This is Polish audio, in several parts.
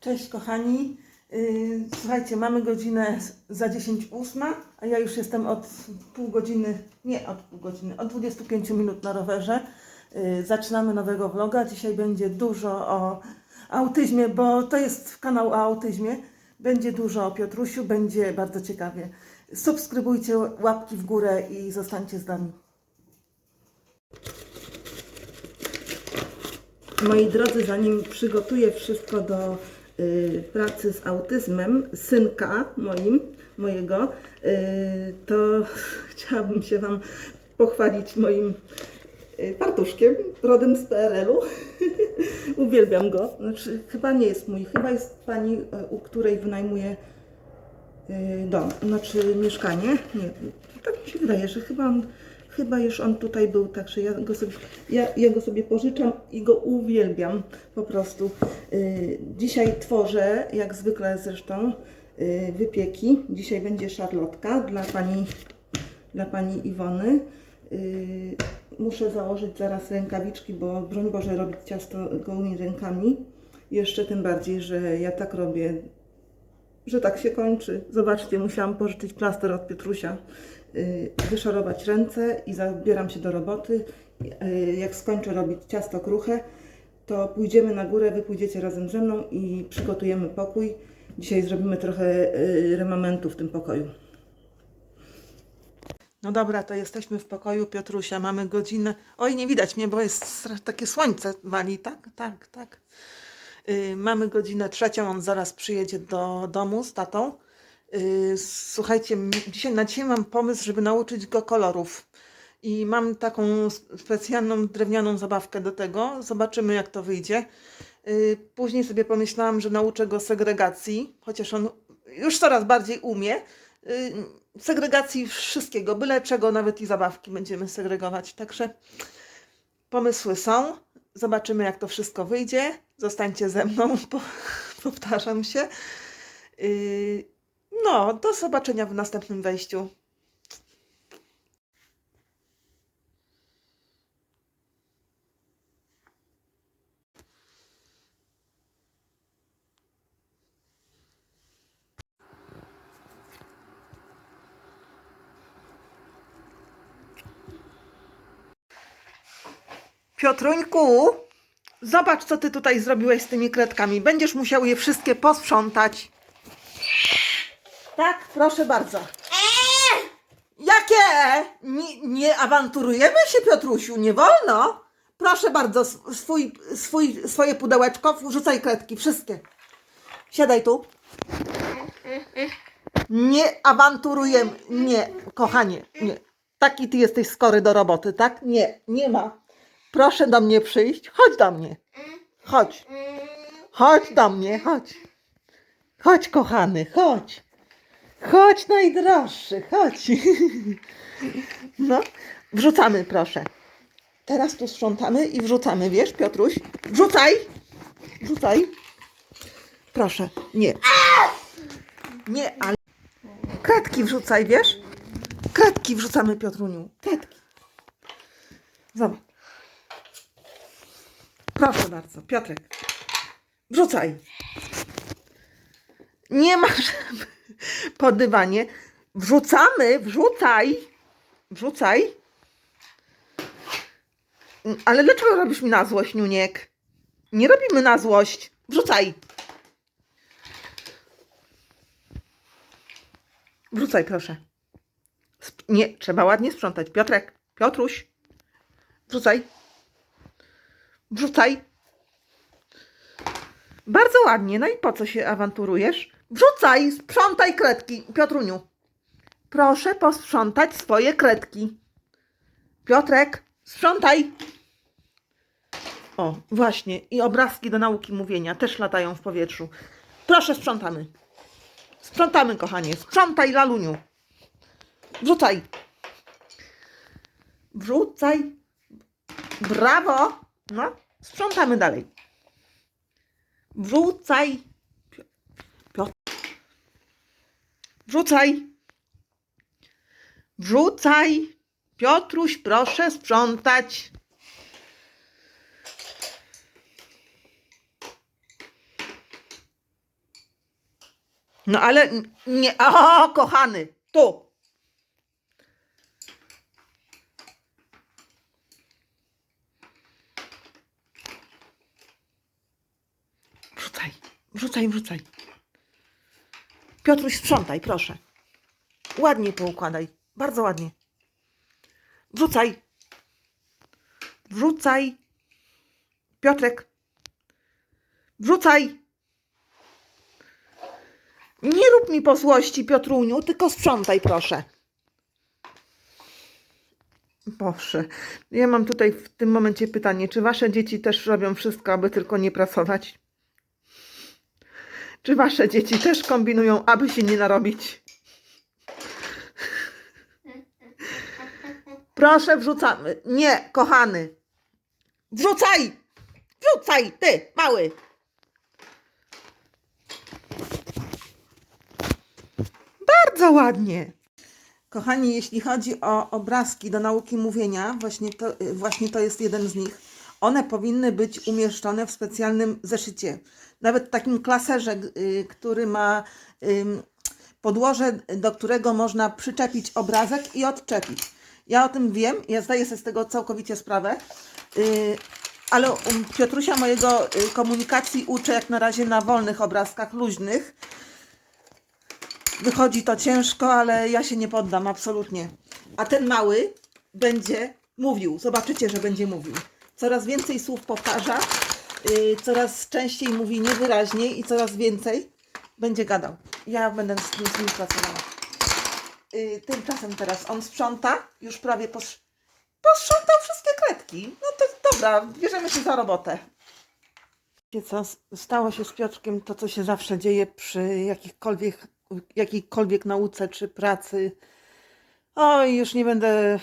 Cześć kochani. Yy, Słuchajcie, mamy godzinę za 10 ósma, a ja już jestem od pół godziny, nie od pół godziny, od 25 minut na rowerze. Yy, Zaczynamy nowego vloga. Dzisiaj będzie dużo o autyzmie, bo to jest kanał o autyzmie. Będzie dużo o Piotrusiu, będzie bardzo ciekawie. Subskrybujcie, łapki w górę i zostańcie z nami. Moi drodzy, zanim przygotuję wszystko do y, pracy z autyzmem synka moim, mojego, y, to chciałabym się Wam pochwalić moim y, fartuszkiem, rodem z PRL-u. Uwielbiam go. Znaczy, chyba nie jest mój, chyba jest pani, y, u której wynajmuję y, dom, znaczy mieszkanie. Nie, tak mi się wydaje, że chyba on, chyba już on tutaj był, także ja go sobie, ja, ja go sobie pożyczam i go uwielbiam po prostu. Y, dzisiaj tworzę, jak zwykle zresztą, y, wypieki. Dzisiaj będzie szarlotka dla pani, dla pani Iwony. Y, muszę założyć zaraz rękawiczki, bo broń Boże robić ciasto gołymi rękami. Jeszcze tym bardziej, że ja tak robię że tak się kończy. Zobaczcie, musiałam pożyczyć plaster od Pietrusia, yy, wyszorować ręce i zabieram się do roboty. Yy, Jak skończę robić ciasto kruche, to pójdziemy na górę, wy pójdziecie razem ze mną i przygotujemy pokój. Dzisiaj zrobimy trochę yy, remamentu w tym pokoju. No dobra, to jesteśmy w pokoju Piotrusia. Mamy godzinę. Oj, nie widać mnie, bo jest takie słońce wali, tak? Tak, tak. Y, Mamy godzinę trzecią, on zaraz przyjedzie do domu z tatą. Y, Słuchajcie, dzisiaj na dzisiaj mam pomysł, żeby nauczyć go kolorów. I mam taką specjalną drewnianą zabawkę do tego. Zobaczymy, jak to wyjdzie. Y, Później sobie pomyślałam, że nauczę go segregacji, chociaż on już coraz bardziej umie. Y, Segregacji wszystkiego, byle czego, nawet i zabawki będziemy segregować. Także pomysły są. Zobaczymy, jak to wszystko wyjdzie. Zostańcie ze mną, po, powtarzam się. No, do zobaczenia w następnym wejściu. Piotruńku, zobacz, co ty tutaj zrobiłeś z tymi kredkami. Będziesz musiał je wszystkie posprzątać. Tak, proszę bardzo. Jakie? Nie, nie awanturujemy się, Piotrusiu, nie wolno. Proszę bardzo, sw- swój, swój, swoje pudełeczko, wrzucaj kredki, wszystkie. Siadaj tu. Nie awanturujemy, nie, kochanie, nie. Taki ty jesteś skory do roboty, tak? Nie, nie ma. Proszę do mnie przyjść. Chodź do mnie. Chodź. Chodź do mnie, chodź. Chodź, kochany, chodź. Chodź, najdroższy, chodź. No, wrzucamy, proszę. Teraz tu sprzątamy i wrzucamy, wiesz, Piotruś? Wrzucaj. Wrzucaj. Proszę, nie. Nie, ale... Kratki wrzucaj, wiesz? Kratki wrzucamy, Piotruniu. Kratki. Zobacz. Proszę bardzo, Piotrek. Wrzucaj. Nie masz po dywanie. Wrzucamy, wrzucaj. Wrzucaj. Ale dlaczego robisz mi na złość, Niuniek? Nie robimy na złość. Wrzucaj. Wrzucaj, proszę. Nie, trzeba ładnie sprzątać. Piotrek, Piotruś. Wrzucaj. Wrzucaj. Bardzo ładnie. No i po co się awanturujesz? Wrzucaj, sprzątaj kredki. Piotruniu, proszę posprzątać swoje kredki. Piotrek, sprzątaj. O, właśnie. I obrazki do nauki mówienia też latają w powietrzu. Proszę, sprzątamy. Sprzątamy, kochanie. Sprzątaj, laluniu. Wrzucaj. Wrzucaj. Brawo! No, sprzątamy dalej. Wrzucaj. Wrzucaj. Wrzucaj. Piotruś, proszę sprzątać. No ale nie. O, kochany, tu. Wrzucaj, wrzucaj, wrzucaj. Piotruś, sprzątaj, proszę. Ładnie poukładaj. Bardzo ładnie. Wrzucaj. Wrzucaj. Piotrek. Wrzucaj. Nie rób mi po złości, Piotruniu, tylko sprzątaj, proszę. Boże, ja mam tutaj w tym momencie pytanie, czy wasze dzieci też robią wszystko, aby tylko nie pracować? Czy wasze dzieci też kombinują, aby się nie narobić? Proszę, wrzucamy. Nie, kochany. Wrzucaj! Wrzucaj, ty, mały. Bardzo ładnie. Kochani, jeśli chodzi o obrazki do nauki mówienia, właśnie to, y, właśnie to jest jeden z nich. One powinny być umieszczone w specjalnym zeszycie. Nawet takim klaserze, y, który ma podłoże, do którego można przyczepić obrazek i odczepić. Ja o tym wiem, ja zdaję sobie z tego całkowicie sprawę, y, ale um, Piotrusia mojego y, komunikacji uczę jak na razie na wolnych obrazkach, luźnych. Wychodzi to ciężko, ale ja się nie poddam, absolutnie. A ten mały będzie mówił. Zobaczycie, że będzie mówił. Coraz więcej słów powtarza, yy, coraz częściej mówi niewyraźniej i coraz więcej będzie gadał. Ja będę z nim, pracowała. Yy, tymczasem teraz on sprząta, już prawie pos- posprzątał wszystkie kredki. No to dobra, bierzemy się za robotę. Wiecie co, stało się z Piotrkiem to, co się zawsze dzieje przy jakichkolwiek, jakiejkolwiek nauce czy pracy. Oj, już nie będę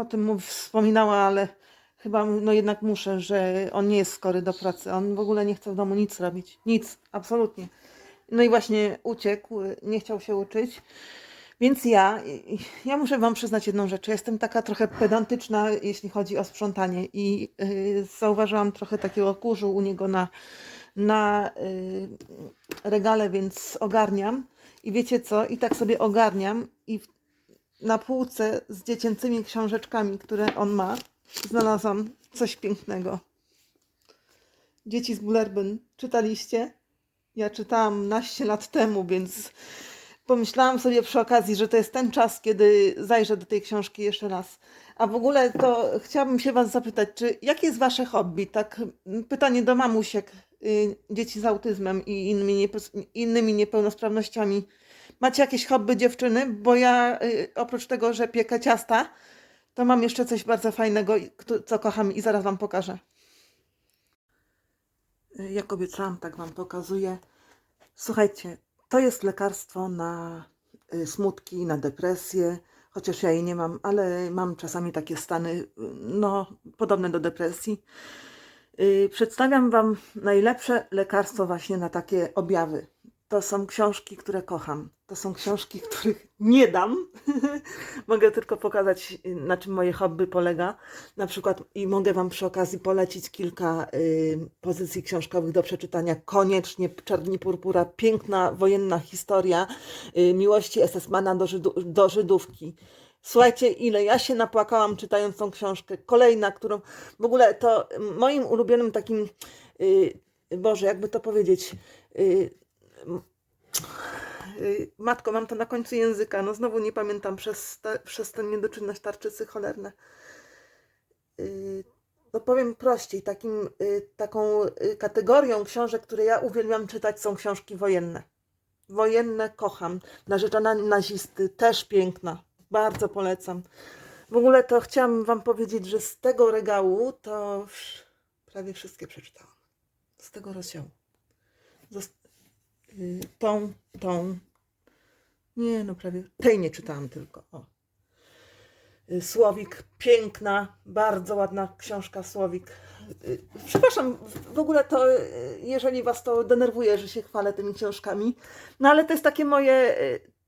o tym wspominała, ale chyba no jednak muszę, że on nie jest skory do pracy. On w ogóle nie chce w domu nic robić. Nic, absolutnie. No i właśnie uciekł, nie chciał się uczyć. Więc ja, ja muszę Wam przyznać jedną rzecz. Jestem taka trochę pedantyczna, jeśli chodzi o sprzątanie i yy, zauważyłam trochę takiego kurzu u niego na, na yy, regale, więc ogarniam. I wiecie co? I tak sobie ogarniam i w, na półce z dziecięcymi książeczkami, które on ma, znalazłam coś pięknego. Dzieci z Bullerbyn. Czytaliście? Ja czytałam naście lat temu, więc pomyślałam sobie przy okazji, że to jest ten czas, kiedy zajrzę do tej książki jeszcze raz. A w ogóle to chciałabym się Was zapytać, czy jakie jest Wasze hobby? Tak, mm, pytanie do mamusiek, y, dzieci z autyzmem i innymi, niepos- innymi niepełnosprawnościami. Macie jakieś hobby dziewczyny? Bo ja y, oprócz tego, że piekę ciasta, to mam jeszcze coś bardzo fajnego, co kocham i zaraz Wam pokażę. Y, Jak obiecałam, tak Wam pokazuję. Słuchajcie, to jest lekarstwo na y, smutki, na depresję, chociaż ja jej nie mam, ale mam czasami takie stany, y, no, podobne do depresji. Y, Przedstawiam Wam najlepsze lekarstwo właśnie na takie objawy. To są książki, które kocham. To są książki, których nie dam. mogę tylko pokazać, na czym moje hobby polega. Na przykład, i mogę Wam przy okazji polecić kilka y, pozycji książkowych do przeczytania. Koniecznie Czarni Purpura, piękna wojenna historia y, miłości SS-mana do, Żydu, do Żydówki. Słuchajcie, ile ja się napłakałam czytając tą książkę. Kolejna, którą w ogóle to moim ulubionym takim, y, Boże, jakby to powiedzieć, y, matko, mam to na końcu języka, no znowu nie pamiętam przez, te, przez tę niedoczynność tarczycy cholerne. Y, no powiem prościej, takim, y, taką y, kategorią książek, które ja uwielbiam czytać, są książki wojenne. Wojenne kocham. Narzeczona nazisty, też piękna. Bardzo polecam. W ogóle to chciałam Wam powiedzieć, że z tego regału to prawie wszystkie przeczytałam. Z tego rozdziału. Zos- y, tą, tą. Nie, no prawie. Tej nie czytałam tylko. O. Słowik, piękna, bardzo ładna książka Słowik. Przepraszam, w ogóle to, jeżeli Was to denerwuje, że się chwalę tymi książkami, no ale to jest takie moje,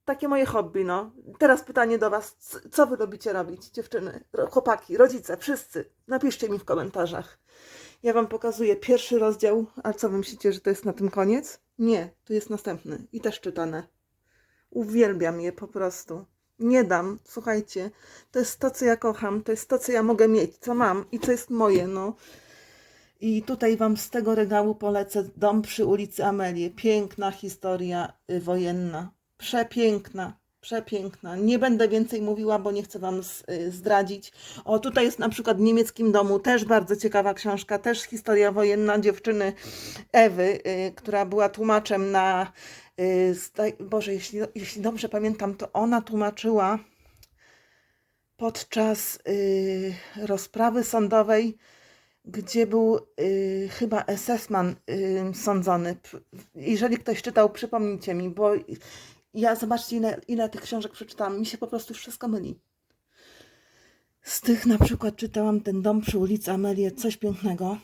takie moje hobby, no. Teraz pytanie do Was, co Wy lubicie robić, dziewczyny, chłopaki, rodzice, wszyscy? Napiszcie mi w komentarzach. Ja Wam pokazuję pierwszy rozdział, a co Wy myślicie, że to jest na tym koniec? Nie, tu jest następny i też czytane. Uwielbiam je po prostu. Nie dam, słuchajcie, to jest to, co ja kocham, to jest to, co ja mogę mieć, co mam i co jest moje, no. I tutaj Wam z tego regału polecę Dom przy ulicy Amelie. Piękna historia y, wojenna. Przepiękna, przepiękna. Nie będę więcej mówiła, bo nie chcę Wam y, zdradzić. O, tutaj jest na przykład w niemieckim domu też bardzo ciekawa książka, też historia wojenna dziewczyny Ewy, y, która była tłumaczem na. y, Boże, jeśli, jeśli dobrze pamiętam, to ona tłumaczyła podczas rozprawy sądowej gdzie był y, chyba SS-man y, sądzony. Jeżeli ktoś czytał, przypomnijcie mi, bo ja zobaczcie, ile, ile tych książek przeczytałam. Mi się po prostu wszystko myli. Z tych na przykład czytałam ten dom przy ulicy Amelie, coś pięknego.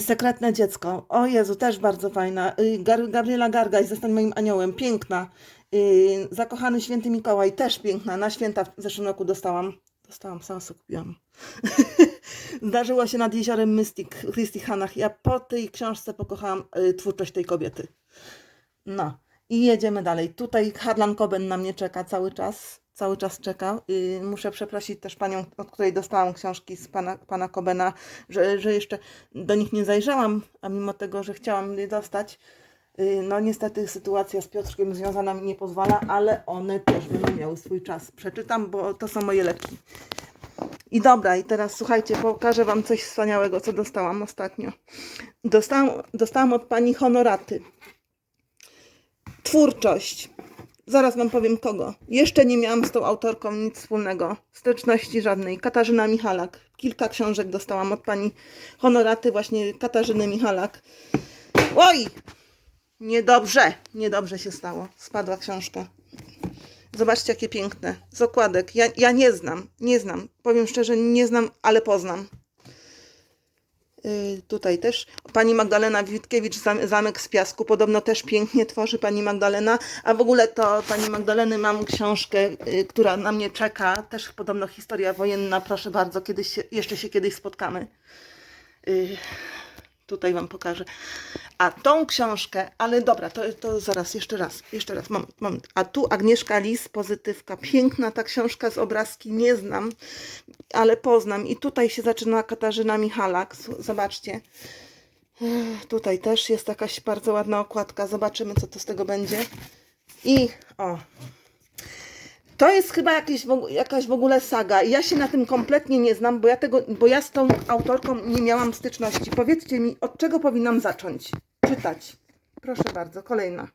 Sekretne dziecko. O Jezu, też bardzo fajna. Y, Gar Gabriela Gargaj, Zostań moim aniołem. Piękna. Y, Zakochany święty Mikołaj, też piękna. Na święta w zeszłym roku dostałam. Dostałam, sama sobie kupiłam. Zdarzyło się nad jeziorem Mystic Christy Hanach. Ja po tej książce pokochałam y, twórczość tej kobiety. No i jedziemy dalej. Tutaj Harlan Coben na mnie czeka cały czas. Cały czas czeka. Y, muszę przeprosić też panią, od której dostałam książki z pana, pana Cobena, że, że jeszcze do nich nie zajrzałam, a mimo tego, że chciałam je dostać, y, no niestety sytuacja z Piotrkiem związana mi nie pozwala, ale one też będą miały swój czas. Przeczytam, bo to są moje leki. I dobra, i teraz słuchajcie, pokażę Wam coś wspaniałego, co dostałam ostatnio. Dostałam, dostałam od pani Honoraty. Twórczość. Zaraz Wam powiem kogo. Jeszcze nie miałam z tą autorką nic wspólnego. Styczności żadnej. Katarzyna Michalak. Kilka książek dostałam od pani Honoraty, właśnie Katarzyny Michalak. Oj! Niedobrze, niedobrze się stało. Spadła książka. Zobaczcie, jakie piękne. Z okładek. Ja, ja nie znam, nie znam. Powiem szczerze, nie znam, ale poznam. Yy, tutaj też pani Magdalena Witkiewicz, Zam- Zamek z Piasku. Podobno też pięknie tworzy pani Magdalena. A w ogóle to pani Magdaleny mam książkę, yy, która na mnie czeka. Też podobno historia wojenna. Proszę bardzo, kiedyś jeszcze się kiedyś spotkamy. Tutaj wam pokażę. A tą książkę, ale dobra, to, to zaraz, jeszcze raz, jeszcze raz, moment, moment. A tu Agnieszka Lis, pozytywka, piękna ta książka z obrazki, nie znam, ale poznam. I tutaj się zaczyna Katarzyna Michalak, zobaczcie. Tutaj też jest jakaś bardzo ładna okładka, zobaczymy co to z tego będzie. I o, to jest chyba jakieś, jakaś w ogóle saga. Ja się na tym kompletnie nie znam, bo ja, tego, bo ja z tą autorką nie miałam styczności. Powiedzcie mi, od czego powinnam zacząć czytać? Proszę bardzo, kolejna.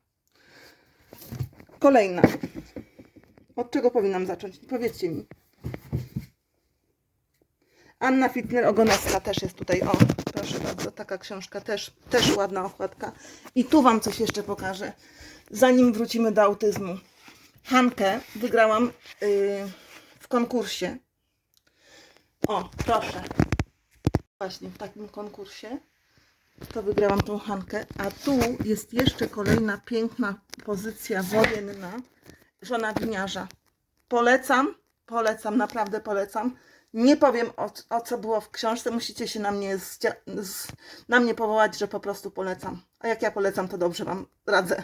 Kolejna. Od czego powinnam zacząć? Powiedzcie mi. Anna Fitner-Ogonowska też jest tutaj. O, proszę bardzo, taka książka też, też ładna okładka. I tu Wam coś jeszcze pokażę, zanim wrócimy do autyzmu. Hankę wygrałam yy, w konkursie. O, proszę. Właśnie w takim konkursie. To wygrałam tą Hankę. A tu jest jeszcze kolejna piękna pozycja wojenna. Żona winiarza. Polecam, polecam, naprawdę polecam. Nie powiem o, o co było w książce, musicie się na mnie, z, na mnie powołać, że po prostu polecam. A jak ja polecam, to dobrze Wam radzę.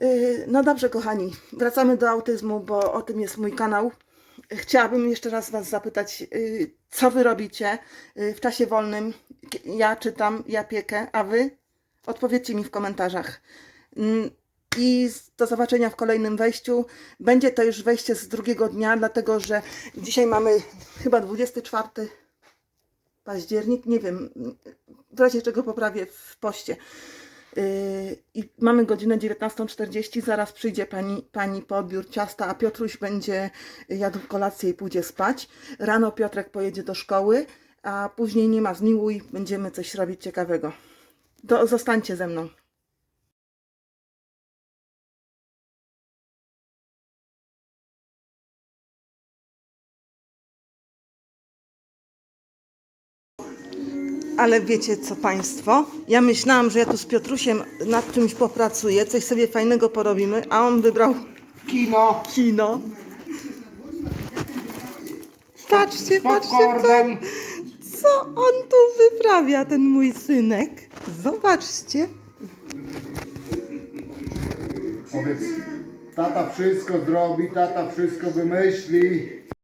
Yy, No dobrze, kochani, wracamy do autyzmu, bo o tym jest mój kanał. Chciałabym jeszcze raz Was zapytać, yy, co Wy robicie yy, w czasie wolnym? Ja czytam, ja piekę, a Wy? Odpowiedzcie mi w komentarzach. Mm, I do zobaczenia w kolejnym wejściu. Będzie to już wejście z drugiego dnia, dlatego że dzisiaj mamy chyba 24 październik, nie wiem, w razie czego poprawię w poście. Yy, I mamy godzinę 19.40, zaraz przyjdzie pani, pani po odbiór ciasta, a Piotruś będzie jadł kolację i pójdzie spać. Rano Piotrek pojedzie do szkoły, a później nie ma zmiłuj, będziemy coś robić ciekawego. To zostańcie ze mną. Ale wiecie co Państwo? Ja myślałam, że ja tu z Piotrusiem nad czymś popracuję, coś sobie fajnego porobimy, a on wybrał Kino kino. Patrzcie, z patrzcie, co, popcornem. Co on tu wyprawia, ten mój synek? Zobaczcie. Powiedz, tata wszystko zrobi, tata wszystko wymyśli.